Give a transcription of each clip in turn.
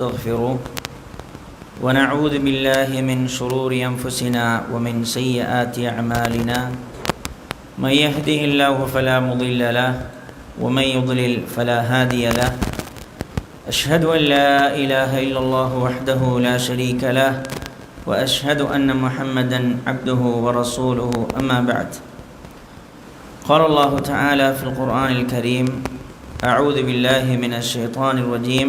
نستغفره ونعوذ بالله من شرور أنفسنا ومن سيئات أعمالنا. من يهده الله فلا مضل له ومن يضلل فلا هادي له. أشهد أن لا إله إلا الله وحده لا شريك له وأشهد أن محمدا عبده ورسوله. أما بعد قال الله تعالى في القرآن الكريم أعوذ بالله من الشيطان الرجيم.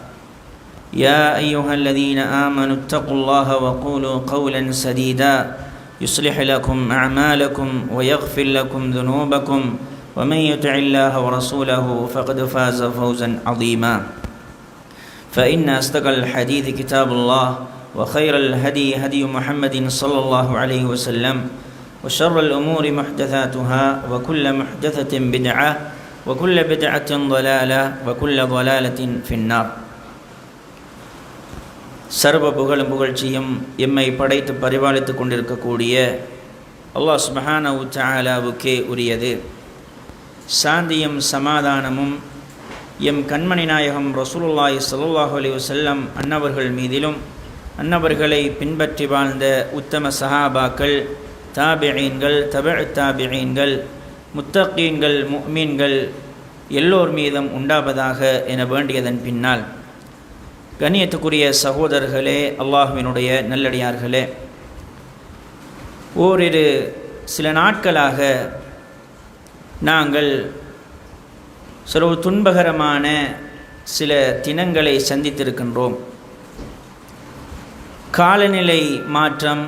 يا أيها الذين آمنوا اتقوا الله وقولوا قولا سديدا يصلح لكم أعمالكم ويغفر لكم ذنوبكم ومن يطع الله ورسوله فقد فاز فوزا عظيما. فإن أصدق الحديث كتاب الله وخير الهدي هدي محمد صلى الله عليه وسلم وشر الأمور محدثاتها وكل محدثة بدعة وكل بدعة ضلالة وكل ضلالة في النار. சர்வ புகழும் புகழ்ச்சியும் எம்மை படைத்து பரிபாலித்து கொண்டிருக்கக்கூடிய அல்லாஹ் சுபஹான உச்சாலாவுக்கே உரியது. சாந்தியும் சமாதானமும் எம் கண்மணி நாயகம் ரசூலுல்லாய் சல்லாஹ் அலி வசல்லம் அன்னவர்கள் மீதிலும் அன்னவர்களை பின்பற்றி வாழ்ந்த உத்தம சஹாபாக்கள் தாபியீன்கள் தப தாபியீன்கள் முத்தகீன்கள் முக்மீன்கள் எல்லோர் மீதும் உண்டாவதாக என வேண்டியதன் பின்னால் கண்ணியத்துக்குரிய சகோதரர்களே அல்லாஹுவினுடைய நல்லடியார்களே ஓரிரு சில நாட்களாக நாங்கள் சில துன்பகரமான சில தினங்களை சந்தித்திருக்கின்றோம். காலநிலை மாற்றம்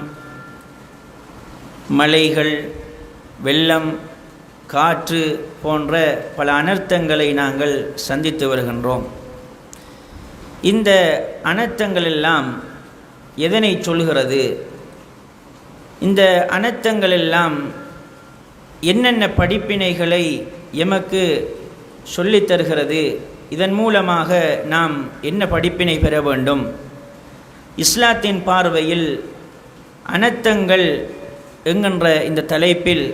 மலைகள் வெள்ளம் காற்று போன்ற பல அனர்த்தங்களை நாங்கள் சந்தித்து வருகின்றோம். இந்த அனர்த்தங்கள் எல்லாம் எதனை சொல்கிறது இந்த அனர்த்தங்கள் எல்லாம் என்னென்ன படிப்பினைகளை எமக்கு சொல்லித்தருகிறது இதன் மூலமாக நாம் என்ன படிப்பினை பெற வேண்டும்? இஸ்லாத்தின் பார்வையில் அனர்த்தங்கள் என்கின்ற இந்த தலைப்பில்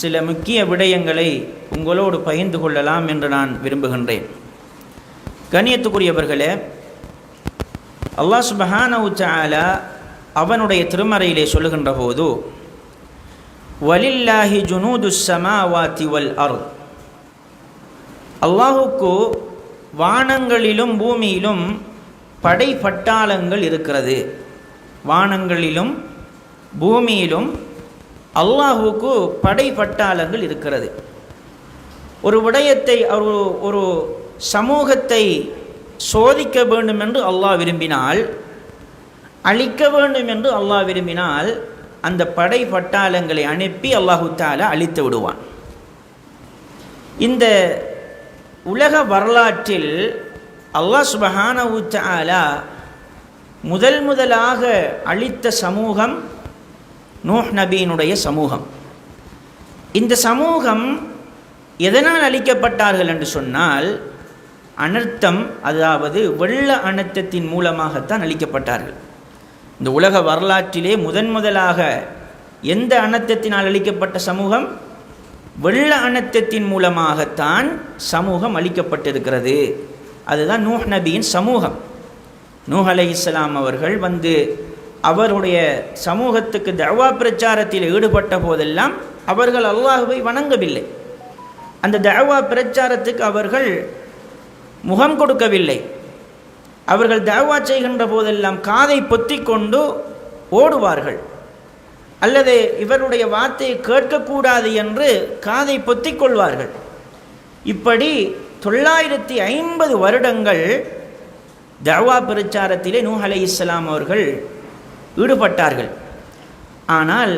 சில முக்கிய விடயங்களை உங்களோடு பகிர்ந்து கொள்ளலாம் என்று நான் விரும்புகின்றேன். கண்ணியத்துக்குரியவர்களே அல்லாஹ் சுபஹான அவனுடைய திருமறையிலே சொல்லுகின்ற போது வலில்லாஹி ஜுனூது சமாவாத்தி வல் அர் அல்லாஹுக்கு வானங்களிலும் பூமியிலும் படை பட்டாளங்கள் இருக்கிறது. வானங்களிலும் பூமியிலும் அல்லாஹுக்கு படை பட்டாளங்கள் இருக்கிறது. ஒரு விடயத்தை ஒரு ஒரு சமூகத்தை சோதிக்க வேண்டும் என்று அல்லாஹ் விரும்பினால் அழிக்க வேண்டும் என்று அல்லாஹ் விரும்பினால் அந்த படை பட்டாளங்களை அனுப்பி அல்லாஹு தாலா அழித்து விடுவான். இந்த உலக வரலாற்றில் அல்லாஹ் சுபஹான தாலா முதல் முதலாக அழித்த சமூகம் நூஹ் நபியினுடைய சமூகம். இந்த சமூகம் எதனால் அழிக்கப்பட்டார்கள் என்று சொன்னால் அனர்த்தம் அதாவது வெள்ள அனர்த்தத்தின் மூலமாகத்தான் அளிக்கப்பட்டார்கள். இந்த உலக வரலாற்றிலே முதன் முதலாக எந்த அனர்த்தத்தினால் அழிக்கப்பட்ட சமூகம்? வெள்ள அனர்த்தத்தின் மூலமாகத்தான் சமூகம் அளிக்கப்பட்டிருக்கிறது. அதுதான் நூஹ் நபியின் சமூகம். நூஹ் அலை இஸ்லாம் அவர்கள் வந்து அவருடைய சமூகத்துக்கு தவா பிரச்சாரத்தில் ஈடுபட்ட போதெல்லாம் அவர்கள் அல்லாஹுவை வணங்கவில்லை. அந்த தவா பிரச்சாரத்துக்கு அவர்கள் முகம் கொடுக்கவில்லை. அவர்கள் தேவா செய்கின்ற போதெல்லாம் காதை பொத்தி கொண்டு ஓடுவார்கள். அல்லது இவருடைய வார்த்தையை கேட்கக்கூடாது என்று காதை பொத்திக் கொள்வார்கள் இப்படி தொள்ளாயிரத்தி ஐம்பது வருடங்கள் தவா பிரச்சாரத்திலே நூ அலை இஸ்லாம் அவர்கள் ஈடுபட்டார்கள். ஆனால்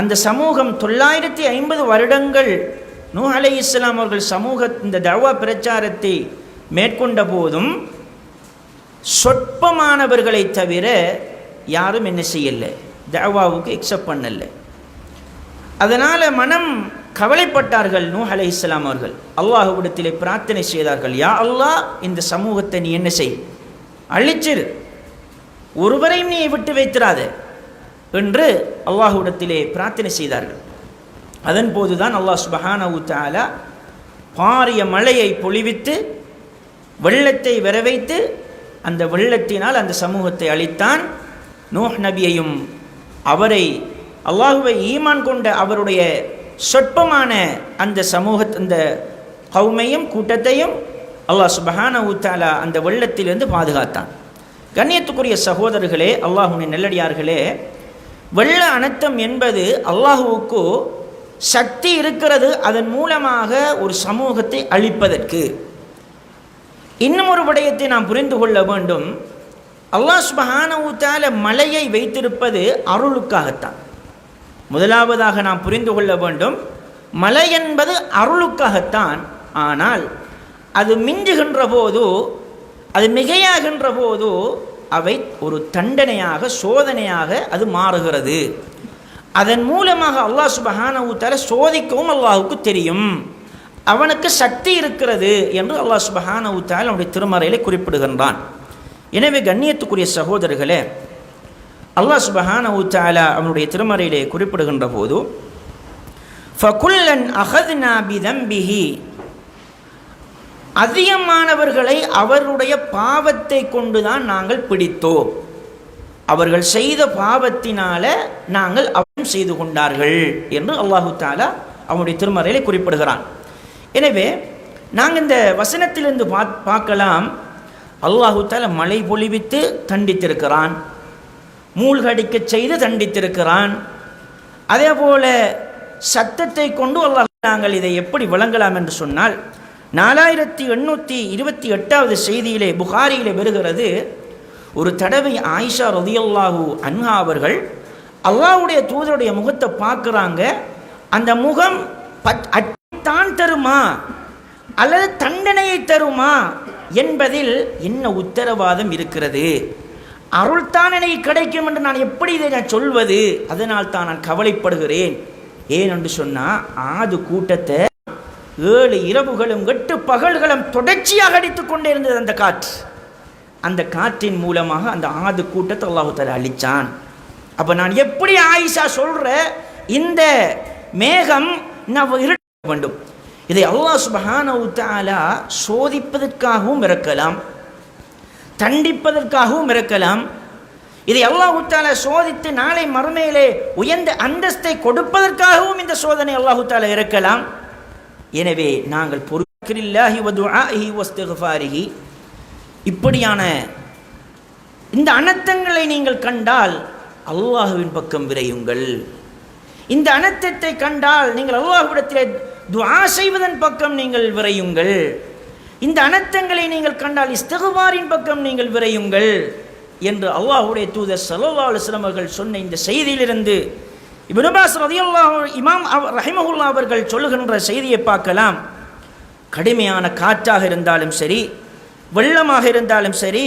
அந்த சமூகம் தொள்ளாயிரத்தி ஐம்பது வருடங்கள் நூ அலை இஸ்லாம் அவர்கள் சமூக இந்த தவா பிரச்சாரத்தை மேற்கொண்ட போதும் சொற்பமானவர்களை தவிர யாரும் என்ன செய்யலை. தவாவுக்கு எக்ஸப்ட் பண்ணலை. அதனால் மனம் கவலைப்பட்டார்கள் நூ அலை இஸ்லாம் அவர்கள். அல்லாஹுவிடத்திலே பிரார்த்தனை செய்தார்கள் யா அல்லாஹ் இந்த சமூகத்தை நீ என்ன செய்? அழிச்சிரு. ஒருவரையும் நீ விட்டு வைத்திராத. என்று அல்லாஹுவிடத்திலே பிரார்த்தனை செய்தார்கள். அதன் போதுதான் அல்லாஹ் சுபஹானஹு உத்தாலா பாரிய மழையை பொழிவித்து வெள்ளத்தை வரவைத்து அந்த வெள்ளத்தினால் அந்த சமூகத்தை அழித்தான். நூஹ் நபியையும் அவரை அல்லாஹுவை ஈமான் கொண்ட அவருடைய சொற்பமான அந்த சமூக அந்த கௌமையும் கூட்டத்தையும் அல்லாஹ் சுபஹான உத்தாலா அந்த வெள்ளத்திலிருந்து பாதுகாத்தான். கண்ணியத்துக்குரிய சகோதரர்களே அல்லாஹுனின் நெல்லடியார்களே வெள்ள அனர்த்தம் என்பது அல்லாஹுவுக்கு சக்தி இருக்கிறது அதன் மூலமாக ஒரு சமூகத்தை அழிப்பதற்கு. இன்னும் ஒரு விடயத்தை நாம் புரிந்து கொள்ள வேண்டும். அல்லாஹ் சுபஹானவுத்தால மலையை வைத்திருப்பது அருளுக்காகத்தான். முதலாவதாக நாம் புரிந்து கொள்ள வேண்டும் மலை என்பது அருளுக்காகத்தான். ஆனால் அது மிஞ்சுகின்ற போதோ அது மிகையாகின்ற போதோ அவை ஒரு தண்டனையாக சோதனையாக அது மாறுகிறது. அதன் மூலமாக அல்லாஹ் சுபஹானவு தர சோதிக்கவும் அல்லாஹுக்கு தெரியும். அவனுக்கு சக்தி இருக்கிறது என்று அல்லாஹ் சுபஹானவு தால் அவனுடைய திருமறையிலே குறிப்பிடுகின்றான். எனவே கண்ணியத்துக்குரிய சகோதரர்களே அல்லாஹ் சுபஹானவு தாலா அவனுடைய திருமறையிலே குறிப்பிடுகின்ற போது ஃபகுல்லன் அகத்னா பிதம்பிஹி. அதிகமானவர்களை அவருடைய பாவத்தை கொண்டுதான் நாங்கள் பிடித்தோம். அவர்கள் செய்த பாவத்தினால நாங்கள் செய்து கொண்டார்கள் என்று அல்லாஹு தாலா அவனுடைய திருமறையிலே குறிப்பிடுகிறான். எனவே நாங்கள் இந்த வசனத்திலிருந்து பா பார்க்கலாம். அல்லாஹு தாலா மழை பொழிவித்து தண்டித்திருக்கிறான். மூழ்கடிக்க செய்து தண்டித்திருக்கிறான். அதே போல சத்தத்தை கொண்டு அல்லாஹ் நாங்கள் இதை எப்படி விளங்கலாம் என்று சொன்னால் நாலாயிரத்தி எண்ணூற்றி இருபத்தி எட்டாவது செய்தியிலே புகாரியிலே வருகிறது ஒரு தடவை ஆயிஷா ரதியல்லாஹூ அன்ஹா அவர்கள் அல்லாவுடைய தூதருடைய முகத்தை பார்க்குறாங்க. அந்த முகம் பட் அட்தான் தருமா? அல்லது தண்டனையை தருமா? என்பதில் என்ன உத்தரவாதம் இருக்கிறது? அருள்தான் எனக்கு கிடைக்கும் என்று நான் எப்படி இதை நான் சொல்வது? அதனால் தான் நான் கவலைப்படுகிறேன். ஏன் என்று சொன்னால் ஆது கூட்டத்தை ஏழு இரவுகளும் எட்டு பகல்களும் தொடர்ச்சியாக அடித்துக் கொண்டே இருந்தது அந்த காற்று. அந்த காற்றின் மூலமாக அந்த ஆது கூட்டத்தை அல்லாஹு தர அழிச்சான். அப்போ நான் எப்படி ஆயிஷா சொல்கிற இந்த மேகம் நான் இருட்ட வேண்டும். இதை அல்லாஹ் சுபஹானவுத்தாலா சோதிப்பதற்காகவும் இருக்கலாம் தண்டிப்பதற்காகவும் இருக்கலாம் இதை அல்லாஹு சோதித்து நாளை மறுமையிலே உயர்ந்த அந்தஸ்தை கொடுப்பதற்காகவும் இந்த சோதனை அல்லாஹுத்தால இறக்கலாம். இருக்கலாம் எனவே நாங்கள் பொறுக்கில்லாஹி இப்படியான இந்த அனர்த்தங்களை நீங்கள் கண்டால் அல்லாஹுவின் பக்கம் விரையுங்கள். இந்த அனர்த்தத்தை கண்டால் நீங்கள் அல்லாஹ்விடத்திலே துவா செய்வதன் பக்கம் நீங்கள் விரையுங்கள். இந்த அனர்த்தங்களை நீங்கள் கண்டால் இஸ்திகுபாரின் பக்கம் நீங்கள் விரையுங்கள் என்று அல்லாஹுடைய தூதர் ஸல்லல்லாஹு அலைஹி அவர்கள் சொன்ன இந்த செய்தியிலிருந்து இப்னு அப்பாஸ் இமாம் ரஹிமஹுல்லா அவர்கள் சொல்லுகின்ற செய்தியை பார்க்கலாம். கடுமையான காற்றாக இருந்தாலும் சரி வெள்ளமாக இருந்தாலும் சரி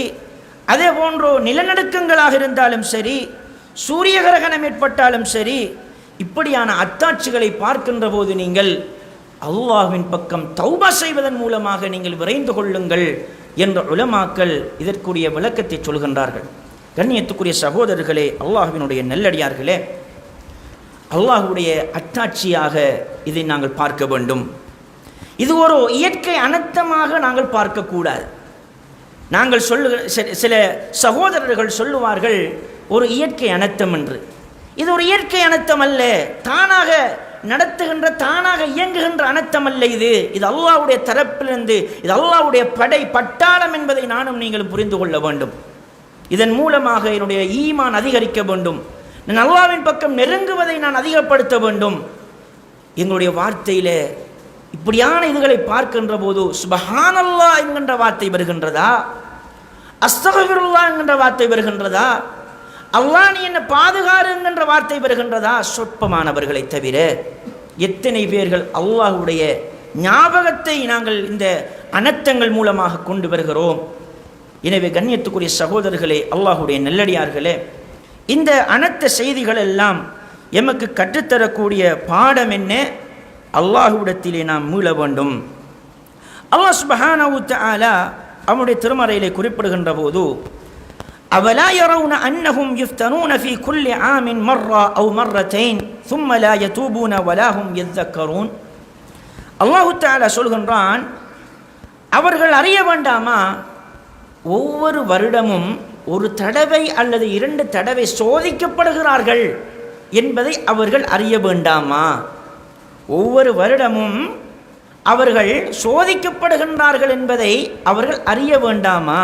அதே போன்றோ நிலநடுக்கங்களாக இருந்தாலும் சரி சூரிய கிரகணம் ஏற்பட்டாலும் சரி இப்படியான அத்தாட்சிகளை பார்க்கின்ற போது நீங்கள் அல்லாஹின் பக்கம் தௌபா செய்வதன் மூலமாக நீங்கள் விரைந்து கொள்ளுங்கள் என்ற உலமாக்கள் இதற்குரிய விளக்கத்தை சொல்கின்றார்கள். கண்ணியத்துக்குரிய சகோதரர்களே அல்லாஹுவினுடைய நெல்லடியார்களே அல்லாஹுடைய அத்தாட்சியாக இதை நாங்கள் பார்க்க வேண்டும். இது ஒரு இயற்கை அனர்த்தமாக நாங்கள் பார்க்கக்கூடாது. நாங்கள் சொல்லு சில- சில சகோதரர்கள் சொல்லுவார்கள் ஒரு இயற்கை அனர்த்தம் என்று. இது ஒரு இயற்கை அனர்த்தம் அல்ல. தானாக நடத்துகின்ற தானாக இயங்குகின்ற அனர்த்தம் அல்ல இது. இது அல்லாவுடைய தரப்பிலிருந்து இது அல்லாவுடைய படை பட்டாளம் என்பதை நானும் நீங்கள் புரிந்து கொள்ள வேண்டும். இதன் மூலமாக என்னுடைய ஈமான் அதிகரிக்க வேண்டும். நான் அல்லாவின் பக்கம் நெருங்குவதை நான் அதிகப்படுத்த வேண்டும். எங்களுடைய வார்த்தையில் இப்படியான இதுகளை பார்க்கின்ற போது சுபஹானல்லா என்கின்ற வார்த்தை வருகின்றதா? அஸ்தகபிருல்லா என்கின்ற வார்த்தை வருகின்றதா? அல்லாஹ் நீ என்ன பாதுகாரு வார்த்தை வருகின்றதா? சொற்பமானவர்களை தவிர எத்தனை பேர்கள் அல்லாஹுடைய ஞாபகத்தை நாங்கள் இந்த அனர்த்தங்கள் மூலமாக கொண்டு வருகிறோம்? எனவே கண்ணியத்துக்குரிய சகோதரர்களே அல்லாஹுடைய நல்லடியார்களே இந்த அனர்த்த செய்திகள் எல்லாம் எமக்கு கற்றுத்தரக்கூடிய பாடம் என்ன? அல்லாஹுவிடத்திலே நாம் மீள வேண்டும். அல்லாஹ் சுபஹானஹு அவனுடைய திருமறையிலே குறிப்பிடுகின்ற போது அவலா யரவுன அன்னஹும் யுஃப்தனூன ஃபீ குல்லி ஆமின் மர்ரா அவ் மர்ரத்தைன் சும்ம லா யதூபூன வலாஹும் எத்தக்கரூன் அல்லாஹு தாலா சொல்கின்றான் அவர்கள் அறிய வேண்டாமா? ஒவ்வொரு வருடமும் ஒரு தடவை அல்லது இரண்டு தடவை சோதிக்கப்படுகிறார்கள் என்பதை அவர்கள் அறிய வேண்டாமா? ஒவ்வொரு வருடமும் அவர்கள் சோதிக்கப்படுகின்றார்கள் என்பதை அவர்கள் அறிய வேண்டாமா?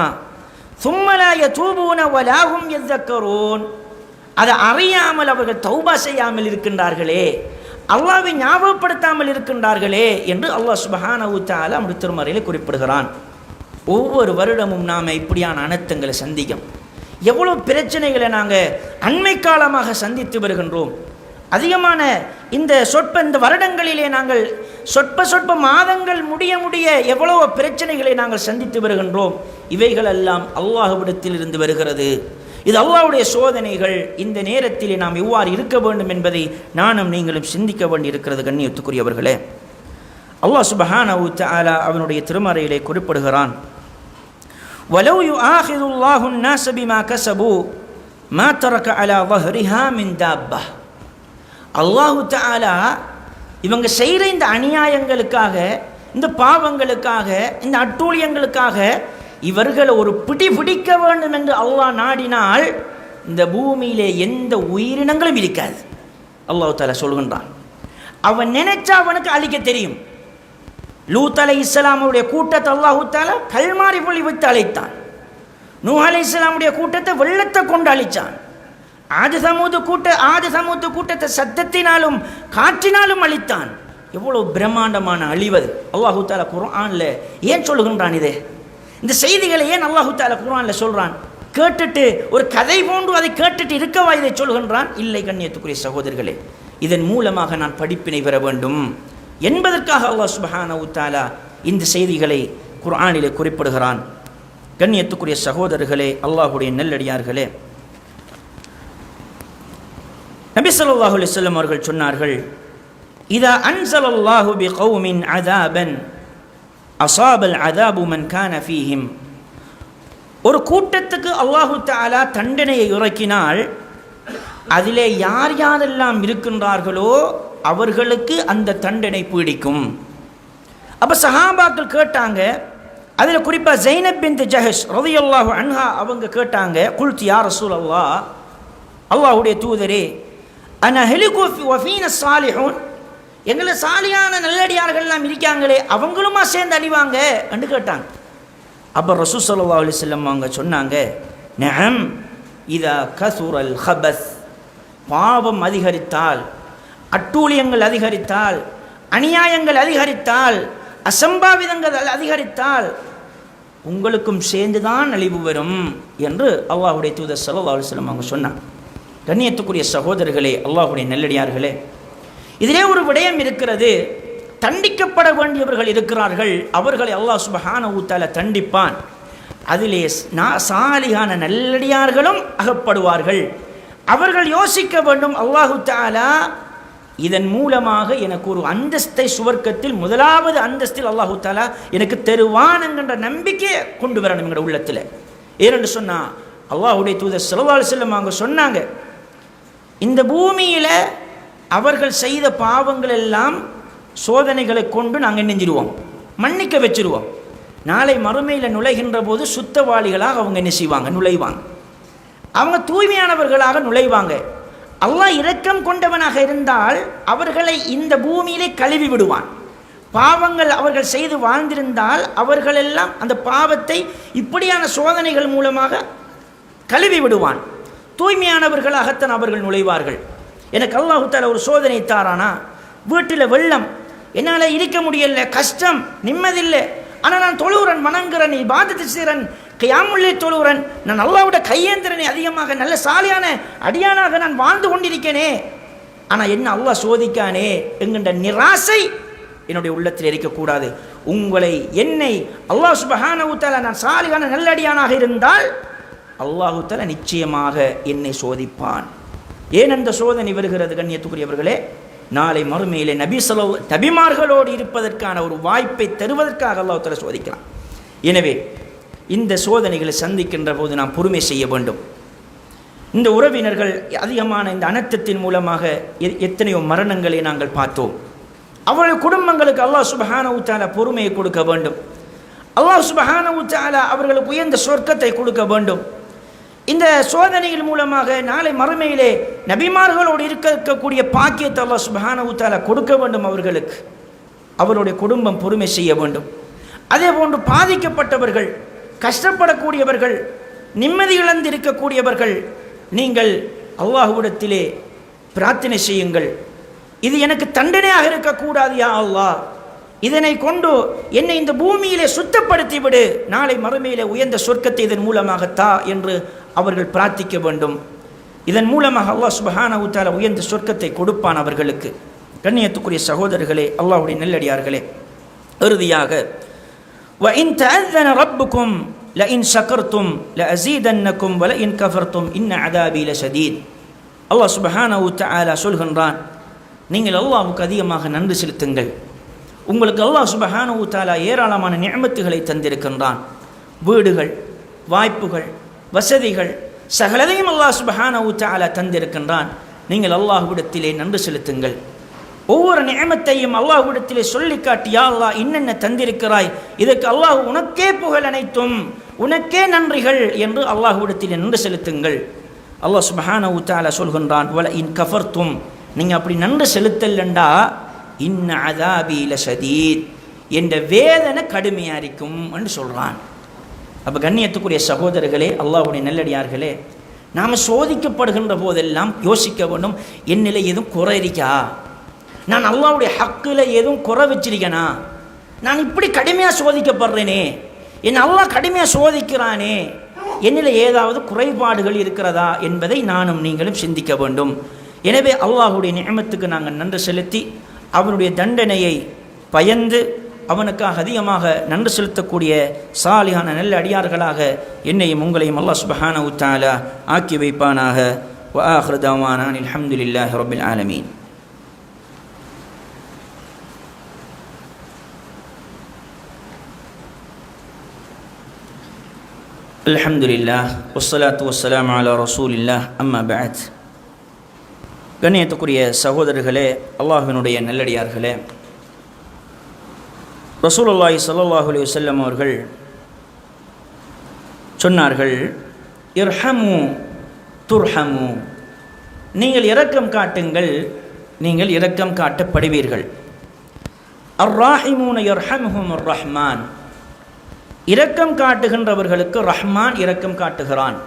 சும்மலாய தூபூன வலாகும் எத்தக்கரோன் அதை அறியாமல் அவர்கள் தௌபா செய்யாமல் இருக்கின்றார்களே. அல்லாவை ஞாபகப்படுத்தாமல் இருக்கின்றார்களே என்று அல்லாஹ் சுபஹான தஆலா திருமறையில் குறிப்பிடுகிறான். ஒவ்வொரு வருடமும் நாம் இப்படியான அனர்த்தங்களை சந்திக்கும். எவ்வளோ பிரச்சனைகளை நாங்கள் அண்மை காலமாக சந்தித்து வருகின்றோம். அதிகமான இந்த சொற்ப இந்த வருடங்களிலே நாங்கள் சொற்ப சொற்ப மாதங்கள் முடிய முடிய எவ்வளவு பிரச்சனைகளை நாங்கள் சந்தித்து வருகின்றோம் இவைகளெல்லாம் அல்லாஹ்விடத்தில் இருந்து வருகிறது இது அல்லாஹ்வுடைய சோதனைகள் இந்த நேரத்திலே நாம் எவ்வாறு இருக்க வேண்டும் என்பதை நானும் நீங்களும் சிந்திக்க வேண்டியிருக்கிறது கண்ணியத்துக்குரியவர்களே அல்லாஹ் சுபஹானஹு தஆலா அவனுடைய திருமறையிலே குறிப்பிடுகிறான் ولو يؤاخذ الله الناس بما كسبوا ما ترك على ظهرها من دابة அல்லாஹு தாலா இவங்க செய்கிற இந்த அநியாயங்களுக்காக இந்த பாவங்களுக்காக இந்த அட்டூழியங்களுக்காக இவர்களை ஒரு பிடி பிடிக்க வேண்டும் என்று அல்லாஹ் நாடினால் இந்த பூமியிலே எந்த உயிரினங்களும் இருக்காது. அல்லாஹு தாலா சொல்கின்றான். அவன் நினைச்சா அவனுக்கு அழிக்க தெரியும். லூத் அலை இஸ்லாமுடைய கூட்டத்தை அல்லாஹு தாலா கல்மாரி பொழி வைத்து அழைத்தான். நூ அலை இஸ்லாமுடைய கூட்டத்தை வெள்ளத்தை கொண்டு அழித்தான் ஆதி சமூக கூட்ட ஆதி சமூக கூட்டத்தை சத்தத்தினாலும் காற்றினாலும் அழித்தான். எவ்வளோ பிரம்மாண்டமான அழிவது அல்லாஹு தாலா குர்ஆன்ல ஏன் சொல்லுகின்றான் இதே? இந்த செய்திகளை ஏன் அல்லாஹு தாலா குர்ஆன்ல சொல்றான்? கேட்டுட்டு ஒரு கதை போன்று அதை கேட்டுட்டு இருக்கவா இதை சொல்கின்றான் இல்லை கண்ணியத்துக்குரிய சகோதரர்களே இதன் மூலமாக நான் படிப்பினை பெற வேண்டும். என்பதற்காக அல்லாஹ் சுபஹான உத்தாலா இந்த செய்திகளை குர்ஆனிலே குறிப்பிடுகிறான். கண்ணியத்துக்குரிய சகோதரர்களே அல்லாஹுடைய நெல்லடியார்களே நபி சொல்லாஹு அலிஸ்லம் அவர்கள் சொன்னார்கள் இதா அன்ஸலல்லாஹு பிகௌமின் அதாபன் அஸாபல் அதாபு மன் கான ஃபீஹிம். ஒரு கூட்டத்துக்கு அல்லாஹு தாலா தண்டனையை உறக்கினால் அதிலே யார் யாரெல்லாம் இருக்கின்றார்களோ அவர்களுக்கு அந்த தண்டனை பீடிக்கும். அப்போ சஹாபாக்கள் கேட்டாங்க அதில் குறிப்பாக ஜெய்னப் பின் ஜஹஷ் ரதியல்லாஹு அன்ஹா அவங்க கேட்டாங்க குல்த் யார் ரசூல் அல்லா அல்லாஹுடைய தூதரே அன ஹெலிகோ வஃபீன சாலிஹூன் எங்களை சாலியான நல்லடியார்கள்லாம் இருக்காங்களே அவங்களுமா சேர்ந்து அழிவாங்க? என்று கேட்டாங்க. அப்போ ரசூ சல்லா அலிஸ்லம் அவங்க சொன்னாங்க நம் இதா கசூரல் ஹபஸ். பாவம் அதிகரித்தால் அட்டூழியங்கள் அதிகரித்தால் அநியாயங்கள் அதிகரித்தால் அசம்பாவிதங்கள் அதிகரித்தால் உங்களுக்கும் சேர்ந்துதான் அழிவு வரும் என்று அல்லாஹுடைய தூதர் சல்லா அலுவலம் அவங்க சொன்னாங்க. கண்ணியத்துக்குரிய சகோதரர்களே அல்லாஹுடைய நெல்லடியார்களே இதிலே ஒரு விடயம் இருக்கிறது. தண்டிக்கப்பட வேண்டியவர்கள் இருக்கிறார்கள். அவர்களை அல்லாஹ் சுபஹான ஊத்தால தண்டிப்பான். அதிலே நா- சாலிகான நல்லடியார்களும் அகப்படுவார்கள். அவர்கள் யோசிக்க வேண்டும் அல்லாஹு தாலா இதன் மூலமாக எனக்கு ஒரு அந்தஸ்தை சுவர்க்கத்தில் முதலாவது அந்தஸ்தில் அல்லாஹு தாலா எனக்கு தருவான் என்கின்ற நம்பிக்கையை கொண்டு வரணும் எங்களோட உள்ளத்தில். ஏனென்று சொன்னால் அல்லாஹுடைய தூதர் செலவாள் செல்லம் அவங்க சொன்னாங்க இந்த பூமியில் அவர்கள் செய்த பாவங்கள் எல்லாம் சோதனைகளை கொண்டு நாங்கள் நெஞ்சிடுவோம் மன்னிக்க வச்சிருவோம். நாளை மறுமையில் நுழைகின்ற போது சுத்தவாளிகளாக அவங்க என்ன செய்வாங்க? நுழைவாங்க. அவங்க தூய்மையானவர்களாக நுழைவாங்க. அல்லாஹ் இரக்கம் கொண்டவனாக இருந்தால் அவர்களை இந்த பூமியிலே கழுவி விடுவான். பாவங்கள் அவர்கள் செய்து வாழ்ந்திருந்தால் அவர்களெல்லாம் அந்த பாவத்தை இப்படியான சோதனைகள் மூலமாக கழுவி விடுவான். தூய்மையானவர்களாகத்தான் அவர்கள் நுழைவார்கள். எனக்கு அல்லாஹுத்தால ஒரு சோதனை தாரானா? வீட்டில் வெள்ளம் என்னால் இருக்க முடியல கஷ்டம் நிம்மதியில்லை. ஆனால் நான் தொழுகிறன் வணங்குறன் நீ பாதத்து செய்கிறன் கையாமுள்ளே தொழுகிறன் நான் அல்லாவோட கையேந்திரனை அதிகமாக நல்ல சாலியான அடியானாக நான் வாழ்ந்து கொண்டிருக்கேனே. ஆனால் என்ன அல்லாஹ் சோதிக்கானே என்கின்ற நிராசை என்னுடைய உள்ளத்தில் இருக்கக்கூடாது. உங்களை என்னை அல்லாஹ் சுபஹான தஆலா நான் சாலிகான நல்லடியானாக இருந்தால் அல்லாஹு நிச்சயமாக என்னை சோதிப்பான். ஏன் அந்த சோதனை வருகிறது கண்ணியத்துக்குரியவர்களே? நாளை மறுமையிலே நபி சொல்லு நபிமார்களோடு இருப்பதற்கான ஒரு வாய்ப்பை தருவதற்காக அல்லாஹ் சோதிக்கலாம். எனவே இந்த சோதனைகளை சந்திக்கின்ற போது நாம் பொறுமை செய்ய வேண்டும். இந்த உறவினர்கள் அதிகமான இந்த அனர்த்தத்தின் மூலமாக எத்தனையோ மரணங்களை நாங்கள் பார்த்தோம். அவர்கள் குடும்பங்களுக்கு அல்லாஹ் சுபஹான உத்தால பொறுமையை கொடுக்க வேண்டும். அல்லாஹ் சுபஹான உத்தால அவர்களுக்கு உயர்ந்த சொர்க்கத்தை கொடுக்க வேண்டும். இந்த சோதனைகள் மூலமாக நாளை மறுமையிலே நபிமார்களோடு இருக்க இருக்கக்கூடிய பாக்கியத்தை அல்லாஹ் சுபஹான தஆலா கொடுக்க வேண்டும் அவர்களுக்கு. அவருடைய குடும்பம் பொறுமை செய்ய வேண்டும். அதே போன்று பாதிக்கப்பட்டவர்கள் கஷ்டப்படக்கூடியவர்கள் நிம்மதி இழந்து இருக்கக்கூடியவர்கள் நீங்கள் அல்லாஹுவிடத்திலே பிரார்த்தனை செய்யுங்கள். இது எனக்கு தண்டனையாக இருக்கக்கூடாது யா அல்லாஹ். இதனை கொண்டு என்னை இந்த பூமியிலே சுத்தப்படுத்தி விடு நாளை மறுமையிலே உயர்ந்த சொர்க்கத்தை இதன் மூலமாக தா என்று அவர்கள் பிரார்த்திக்க வேண்டும். இதன் மூலமாக அல்லாஹ் சுபஹான உத்தால உயர்ந்த சொர்க்கத்தை கொடுப்பான் அவர்களுக்கு. கண்ணியத்துக்குரிய சகோதரர்களே அல்லாஹுடைய நெல்லடியார்களே இறுதியாக ரப்புக்கும் ல இன் சக்கர்த்தும் ல அசீதன்னக்கும் வல இன் கஃபர்த்தும் இன்ன அதாபீல சதீத் அல்லாஹ் சுபஹான உத்தாலா சொல்கின்றான் நீங்கள் அல்லாஹுக்கு அதிகமாக நன்றி செலுத்துங்கள். உங்களுக்கு அல்லாஹ் சுபஹானு தாலா ஏராளமான நியமத்துகளை தந்திருக்கின்றான். வீடுகள் வாய்ப்புகள் வசதிகள் சகலதையும் அல்லாஹ் சுபஹானு தாலா தந்திருக்கின்றான். நீங்கள் அல்லாஹ்விடத்திலே நன்றி செலுத்துங்கள். ஒவ்வொரு நியமத்தையும் அல்லாஹ்விடத்திலே சொல்லி காட்டியா அல்லாஹ் என்னென்ன தந்திருக்கிறாய்? இதற்கு அல்லாஹ் உனக்கே புகழ் அனைத்தும் உனக்கே நன்றிகள் என்று அல்லாஹ்விடத்திலே நன்றி செலுத்துங்கள். அல்லாஹ் சுபஹான தஆலா சொல்கின்றான் இன் கஃபர்த்தும் நீங்கள் அப்படி நன்றி செலுத்தலண்டா இன்ன அதாபீல சதீத் என்ற வேதனை கடுமையாக இருக்கும் என்று சொல்கிறான் அப்போ கண்ணியத்துக்குரிய சகோதரர்களே அல்லாஹுடைய நல்லடியார்களே நாம் சோதிக்கப்படுகின்ற போதெல்லாம் யோசிக்க வேண்டும் என் நிலை எதுவும் குறை இருக்கா? நான் அல்லாவுடைய ஹக்கில் எதுவும் குறை வச்சிருக்கேனா? நான் இப்படி கடுமையாக சோதிக்கப்படுறேனே என் அல்லாஹ் கடுமையாக சோதிக்கிறானே என்னில் ஏதாவது குறைபாடுகள் இருக்கிறதா என்பதை நானும் நீங்களும் சிந்திக்க வேண்டும். எனவே அல்லாஹுடைய நியமத்துக்கு நாங்கள் நன்றி செலுத்தி அவனுடைய தண்டனையை பயந்து அவனுக்காக அதிகமாக நன்றி செலுத்தக்கூடிய சாலியான நல்ல அடியார்களாக என்னையும் உங்களையும் அல்லாஹ் சுபஹானஹு தஆலா ஆக்கி வைப்பானாக وآخر دعوانا أن الحمد لله رب العالمين الحمد لله والصلاة والسلام على رسول الله أما بعد கண்ணியத்துக்குரிய சகோதரர்களே அல்லாஹினுடைய நல்லடியார்களே. ரசூலுல்லாஹி ஸல்லல்லாஹு அலி வல்லம் அவர்கள் சொன்னார்கள் இர்ஹமு துர்ஹமு. நீங்கள் இரக்கம் காட்டுங்கள் நீங்கள் இரக்கம் காட்டப்படுவீர்கள். அர் ராஹிமூன ரஹ்மான் இரக்கம் காட்டுகின்றவர்களுக்கு ரஹ்மான் இரக்கம் காட்டுகிறான்.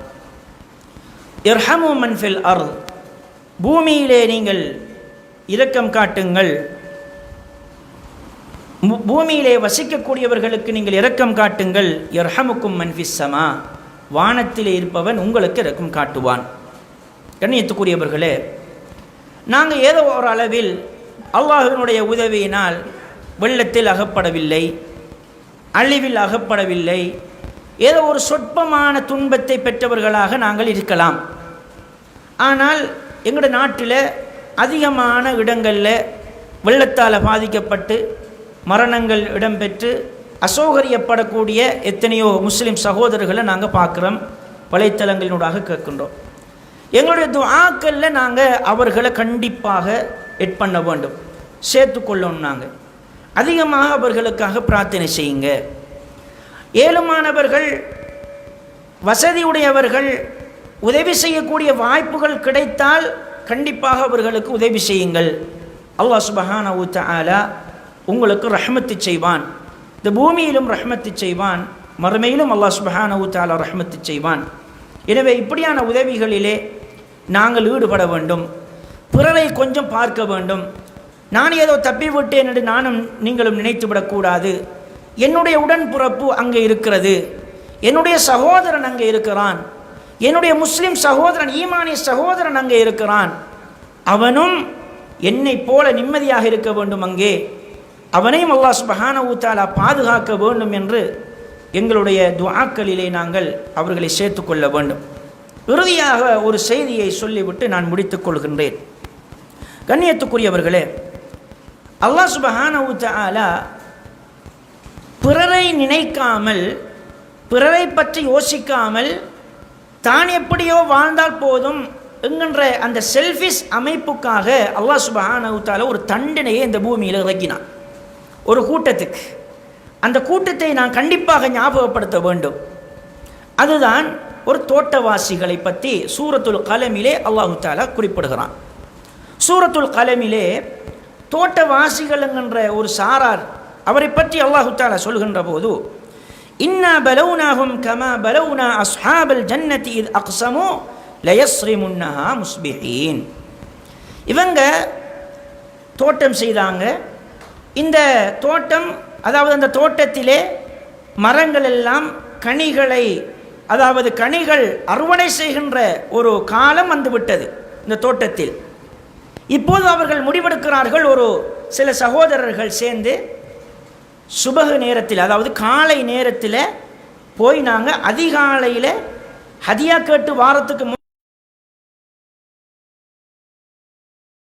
இர்ஹமு மன்ஃபில் அர் பூமியிலே நீங்கள் இரக்கம் காட்டுங்கள். பூமியிலே வசிக்கக்கூடியவர்களுக்கு நீங்கள் இரக்கம் காட்டுங்கள். இரஹமுக்கும் மன்ஃபிஸ்ஸமா வானத்திலே இருப்பவன் உங்களுக்கு இரக்கம் காட்டுவான். கண்ணியத்துக்குரியவர்களே நாங்கள் ஏதோ ஒரு அளவில் அல்லாஹினுடைய உதவியினால் வெள்ளத்தில் அகப்படவில்லை அழிவில் அகப்படவில்லை ஏதோ ஒரு சொற்பமான துன்பத்தை பெற்றவர்களாக நாங்கள் இருக்கலாம். ஆனால் எங்களோட நாட்டில் அதிகமான இடங்களில் வெள்ளத்தால் பாதிக்கப்பட்டு மரணங்கள் இடம்பெற்று அசௌகரியப்படக்கூடிய எத்தனையோ முஸ்லீம் சகோதரர்களை நாங்கள் பார்க்குறோம் வலைத்தளங்களினூடாக கேட்கின்றோம். எங்களுடைய துவாக்களில் நாங்கள் அவர்களை கண்டிப்பாக எட் பண்ண வேண்டும் சேர்த்து கொள்ளணும் நாங்கள் அதிகமாக அவர்களுக்காக பிரார்த்தனை செய்யுங்க. ஏழுமானவர்கள் வசதியுடையவர்கள் உதவி செய்யக்கூடிய வாய்ப்புகள் கிடைத்தால் கண்டிப்பாக அவர்களுக்கு உதவி செய்யுங்கள். அல்லாஹ் சுபஹானஹு ஆலா உங்களுக்கு ரஹ்மத்து செய்வான். இந்த பூமியிலும் ரஹ்மத்து செய்வான். மறுமையிலும் அல்லாஹ் சுபஹானஹு தஆலா ரஹ்மத்து செய்வான். எனவே இப்படியான உதவிகளிலே நாங்கள் ஈடுபட வேண்டும். பிறரை கொஞ்சம் பார்க்க வேண்டும். நான் ஏதோ தப்பி விட்டேன் என்று நானும் நீங்களும் நினைத்து விடக்கூடாது. என்னுடைய உடன்பிறப்பு அங்கே இருக்கிறது. என்னுடைய சகோதரன் அங்கே இருக்கிறான். என்னுடைய முஸ்லிம் சகோதரன் ஈமானிய சகோதரன் அங்கே இருக்கிறான். அவனும் என்னை போல நிம்மதியாக இருக்க வேண்டும் அங்கே. அவனையும் அல்லாஹ் சுபஹான ஊத்தாலா பாதுகாக்க வேண்டும் என்று எங்களுடைய துவாக்களிலே நாங்கள் அவர்களை சேர்த்துக்கொள்ள வேண்டும். இறுதியாக ஒரு செய்தியை சொல்லிவிட்டு நான் முடித்துக் கொள்கின்றேன். கண்ணியத்துக்குரியவர்களே அல்லாஹ் சுபஹான ஊத்தாலா பிறரை நினைக்காமல் பிறரை பற்றி யோசிக்காமல் தான் எப்படியோ வாழ்ந்தால் போதும் என்கின்ற அந்த செல்ஃபிஷ் அமைப்புக்காக அல்லாஹ் சுபஹானஹு ஒரு தண்டனையை இந்த பூமியில் இறக்கினான். ஒரு கூட்டத்துக்கு. அந்த கூட்டத்தை நான் கண்டிப்பாக ஞாபகப்படுத்த வேண்டும். அதுதான் ஒரு தோட்டவாசிகளை பற்றி சூரத்துல் கலமிலே அல்லாஹு தாலா குறிப்பிடுகிறான். சூரத்துல் கலமிலே தோட்டவாசிகள் என்கின்ற ஒரு சாரார் அவரை பற்றி அல்லாஹு தாலா சொல்கின்ற போது இன்னா பலவுனாகும் கமா பலவுனா அஸ்ஹாபல் ஜன்னதி இது அக்ஸமோ லயஸ்ரிமுன்னஹா முஸ்பிஹீன். இவங்க தோட்டம் செய்தாங்க. இந்த தோட்டம் அதாவது அந்த தோட்டத்திலே மரங்கள் எல்லாம் கனிகளை அதாவது கனிகள் அறுவடை செய்கின்ற ஒரு காலம் வந்துவிட்டது இந்த தோட்டத்தில். இப்போது அவர்கள் முடிவெடுக்கிறார்கள் ஒரு சில சகோதரர்கள் சேர்ந்து சுபகு நேரத்தில் அதாவது காலை நேரத்தில் போய் நாங்கள் அதிகாலையில் ஹதியா கேட்டு வாரத்துக்கு முன்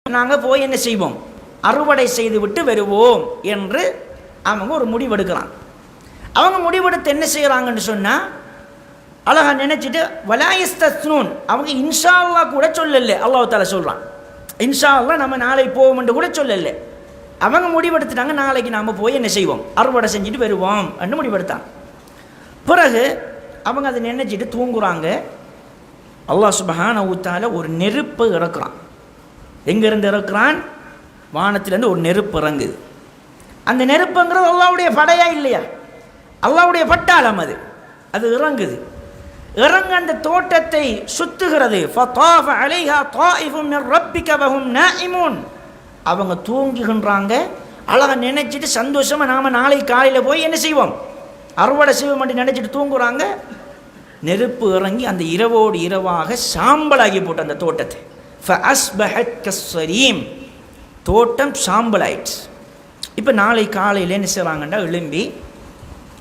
நாங்கள் போய் என்ன செய்வோம்? அறுவடை செய்து விட்டு வருவோம் என்று அவங்க ஒரு முடிவெடுக்கிறான் அவங்க முடிவெடுத்து என்ன செய்கிறாங்கன்னு சொன்னால் அழகா நினச்சிட்டு வலாயஸ்தூன் அவங்க இன்ஷா அல்லா கூட சொல்லல. அல்லாஹால சொல்கிறான் இன்ஷா அல்லா நம்ம நாளை போவோம்னு கூட சொல்லலை. அவங்க முடிவெடுத்துட்டாங்க நாளைக்கு நாம் போய் என்ன செய்வோம்? அறுவடை செஞ்சுட்டு வருவோம் என்று முடிவெடுத்தாங்க பிறகு அவங்க அதை நினைச்சிட்டு தூங்குறாங்க. அல்லாஹ் சுபஹான ஊத்தால ஒரு நெருப்பு இறக்குறான். எங்கேருந்து இறக்குறான்? வானத்திலேருந்து ஒரு நெருப்பு இறங்குது. அந்த நெருப்புங்கிறது அல்லாவுடைய படையா இல்லையா? அல்லாவுடைய பட்டாளம் அது. அது இறங்குது. இறங்க அந்த தோட்டத்தை சுத்துகிறது. அவங்க தூங்குகின்றாங்க. அழகாக நினைச்சிட்டு சந்தோஷமாக நாம் நாளை காலையில் போய் என்ன செய்வோம்? அறுவடை செய்வோம் என்று நினச்சிட்டு தூங்குறாங்க. நெருப்பு இறங்கி அந்த இரவோடு இரவாக சாம்பலாகி போட்டு அந்த தோட்டத்தை. ஃபஅஸ்பஹத் தோட்டம் சாம்பலாயிடுச்சு. இப்போ நாளை காலையில் என்ன செய்கிறாங்கன்னா எழும்பி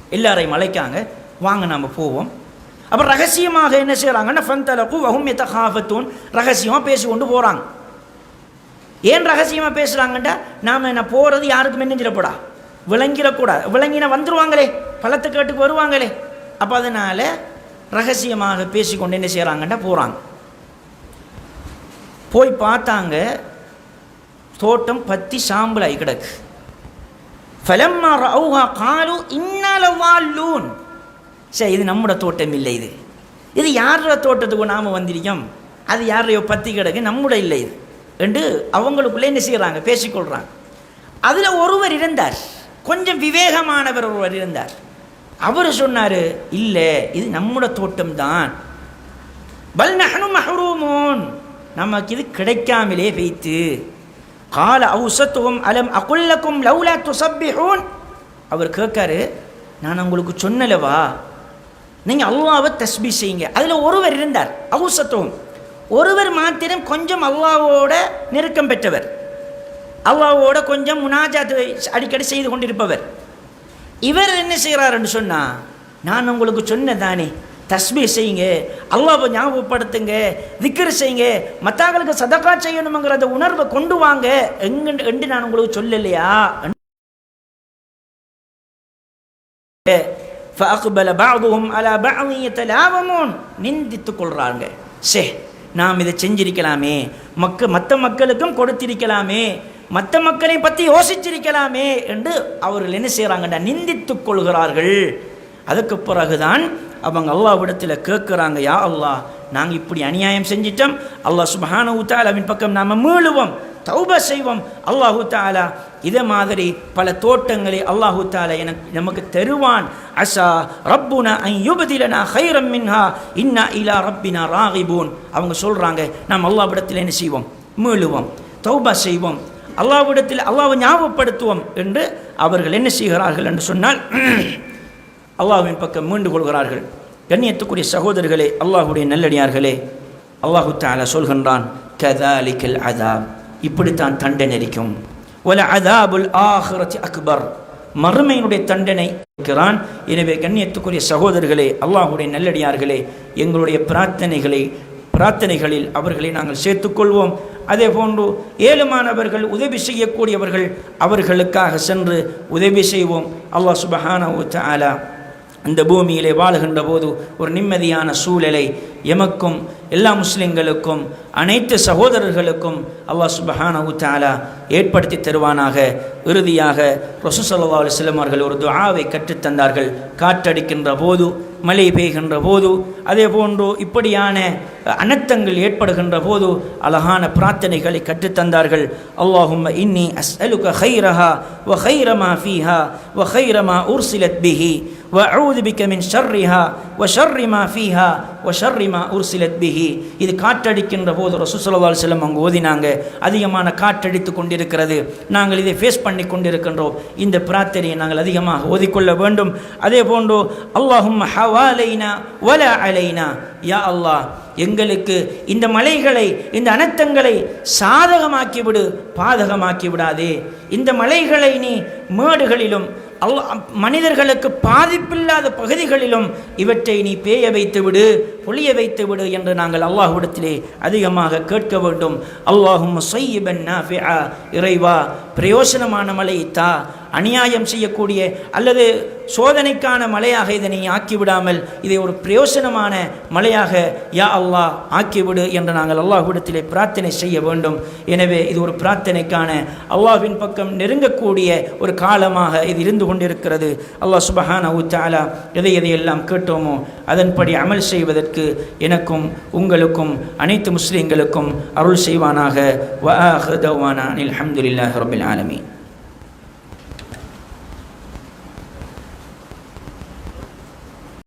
எல்லாரையும் மலைக்காங்க வாங்க நாம் போவோம். அப்புறம் ரகசியமாக என்ன செய்கிறாங்கன்னா ஃபந்தலக்கும் வகும் எத்த ஹாஃபத்தூன் ரகசியமாக பேசி கொண்டு போகிறாங்க ஏன் ரகசியமாக பேசுகிறாங்கண்டா நாம் என்ன போகிறது யாருக்கும் என்னஞ்சிடப்படா விளங்கிடக்கூடாது விளங்கின வந்துடுவாங்களே பழத்து கேட்டுக்கு வருவாங்களே. அப்போ அதனால் ரகசியமாக பேசிக்கொண்டு என்ன செய்கிறாங்கண்டா போகிறாங்க போய் பார்த்தாங்க தோட்டம் பத்தி சாம்பலாகி கிடக்கு. ஃபலம்மா ரவுஹா காலு இன்னால சரி இது நம்மட தோட்டம் இல்லை இது. இது யாரோட தோட்டத்துக்கு நாம் வந்திருக்கோம்? அது யாரையோ பத்தி கிடக்கு நம்முடைய இல்லை இது. என்று அவங்களுக்குள்ளே என்ன செய்கிறாங்க பேசிக்கொள்கிறாங்க அதில் ஒருவர் இருந்தார். கொஞ்சம் விவேகமானவர் ஒருவர் இருந்தார். அவர் சொன்னார் இல்லை இது நம்முடைய தோட்டம்தான். பல் நஹனு மஹரூமோன். நமக்கு இது கிடைக்காமலே வைத்து கால அவுசத்துவம் அலம் அகுல்லக்கும் லவ்லா துசப்பிஹூன். அவர் கேட்காரு நான் உங்களுக்கு சொன்னலவா? நீங்கள் அல்லாவை தஸ்பி செய்யுங்க. அதில் ஒருவர் இருந்தார் அவுசத்துவம் ஒருவர் மாத்திரம் கொஞ்சம் அல்லாவோட நெருக்கம் பெற்றவர். அல்லாவோட கொஞ்சம் முனாஜாத்து அடிக்கடி செய்து கொண்டிருப்பவர். இவர் என்ன செய்கிறாருன்னு சொன்னால் நான் உங்களுக்கு சொன்னதானே தஸ்மி செய்யுங்க அல்லாவை ஞாபகப்படுத்துங்க திக்கர் செய்யுங்க மற்றவங்களுக்கு சதக்கா செய்யணுங்கிறத உணர்வை கொண்டு வாங்க எங்கு என்று நான் உங்களுக்கு சொல்லலையா? ஃபஅக்பல பஅதுஹும் அலா பஅதி யதலாவமுன். நிந்தித்துக் கொள்கிறாங்க சே நாம் இதை செஞ்சிருக்கலாமே. மக்க மற்ற மக்களுக்கும் கொடுத்திருக்கலாமே. மற்ற மக்களை பற்றி யோசிச்சிருக்கலாமே என்று அவர்கள் என்ன செய்கிறாங்கடா நிந்தித்துக் கொள்கிறார்கள். அதுக்கு பிறகுதான் அவங்க அல்லாவிடத்தில் கேட்குறாங்க யா அல்லாஹ் நாங்கள் இப்படி அநியாயம் செஞ்சிட்டோம். அல்லாஹ் சுபஹான உத்தாலாவின் பக்கம் நாம் மீளுவோம். தௌப செய்வோம். அல்லாஹூ தாலா இதே மாதிரி பல தோட்டங்களை அல்லாஹு தாலா எனக்கு நமக்கு தருவான். அசா ரப்புனா ஐ யுபதிலனா ஹைரம் மின்ஹா இன்னா இலா ரப்பினா ராகிபூன். அவங்க சொல்கிறாங்க நாம் அல்லாவிடத்தில் என்ன செய்வோம்? மீளுவோம். தௌபா செய்வோம். அல்லாவிடத்தில் அல்லாவை ஞாபகப்படுத்துவோம் என்று அவர்கள் என்ன செய்கிறார்கள் என்று சொன்னால் அல்லாஹ்வின் பக்கம் மீண்டு கொள்கிறார்கள். கண்ணியத்துக்குரிய சகோதரர்களே அல்லாஹுடைய நல்லடியார்களே அல்லாஹு தாலா சொல்கின்றான் கதாலிக்கல் அதாப். இப்படித்தான் தண்டனை இருக்கும் ஒல அதாபுல் ஆஹிரத்தி அக்பர். மறுமையினுடைய தண்டனை இருக்கிறான் எனவே கண்ணியத்துக்குரிய சகோதரர்களே அல்லாஹுடைய நல்லடியார்களே எங்களுடைய பிரார்த்தனைகளை பிரார்த்தனைகளில் அவர்களை நாங்கள் சேர்த்துக்கொள்வோம். அதே போன்று ஏழுமானவர்கள் உதவி செய்யக்கூடியவர்கள் அவர்களுக்காக சென்று உதவி செய்வோம். அல்லாஹ் சுபஹானஹு ஆலா இந்த பூமியிலே வாழுகின்ற போது ஒரு நிம்மதியான சூழலை எமக்கும் எல்லா முஸ்லிம்களுக்கும் அனைத்து சகோதரர்களுக்கும் அல்லாஹ் சுபஹான உத்தாலா ஏற்படுத்தி தருவானாக. இறுதியாக ரசூசல்லா அலுவலம் அவர்கள் ஒரு துஆவை கற்றுத்தந்தார்கள் காற்றடிக்கின்ற போது மழை பெய்கின்ற போது அதே போன்று இப்படியான அனர்த்தங்கள் ஏற்படுகின்ற போது அழகான பிரார்த்தனைகளை கற்றுத்தந்தார்கள் அல்லாஹும்ம இன்னி அஸ்அலுக ஹைரஹா வ ஹைரமா ஃபீஹா வ ஹைரமா உர்சிலத் பிஹி وأعوذ بك من شرها وشر ما فيها ஒஷர்ரிமா உர்சிலத் பிஹி இது காற்றடிக்கின்ற போது ரசூசலவால் செல்லம் அங்கே ஓதினாங்க. அதிகமான காற்றடித்து கொண்டிருக்கிறது. நாங்கள் இதை ஃபேஸ் பண்ணி கொண்டிருக்கின்றோம். இந்த பிரார்த்தனையை நாங்கள் அதிகமாக ஓதிக்கொள்ள வேண்டும். அதே போன்று அல்லாஹும் ஹவாலைனா ஒல அலைனா. யா அல்லாஹ் எங்களுக்கு இந்த மலைகளை இந்த அனர்த்தங்களை சாதகமாக்கிவிடு பாதகமாக்கி விடாதே இந்த மலைகளை நீ மேடுகளிலும் அல் மனிதர்களுக்கு பாதிப்பில்லாத பகுதிகளிலும் இவற்றை நீ பேய வைத்து விடு பொழிய வைத்து விடு என்று நாங்கள் அல்லாஹ்விடத்திலே அதிகமாக கேட்க வேண்டும். அல்லாஹும் செய்யபன் இறைவா பிரயோசனமான மலை தா. அநியாயம் செய்யக்கூடிய அல்லது சோதனைக்கான மலையாக இதனை ஆக்கிவிடாமல் இதை ஒரு பிரயோசனமான மலையாக யா அல்லாஹ் ஆக்கிவிடு என்று நாங்கள் அல்லாஹ்விடத்திலே பிரார்த்தனை செய்ய வேண்டும். எனவே இது ஒரு பிரார்த்தனைக்கான அல்லாஹ்வின் பக்கம் நெருங்கக்கூடிய ஒரு காலமாக இது இருந்து கொண்டிருக்கிறது. அல்லாஹ் சுபஹான உத்தாலா எதை எதையெல்லாம் கேட்டோமோ அதன்படி அமல் செய்வதற்கு எனக்கும் உங்களுக்கும் அனைத்து முஸ்லீம்களுக்கும் அருள் செய்வானாக. வ ஆஹிரு தவ்வானா அனில் அல்ஹம்துலில்லாஹி ரபில் ஆலமீன்.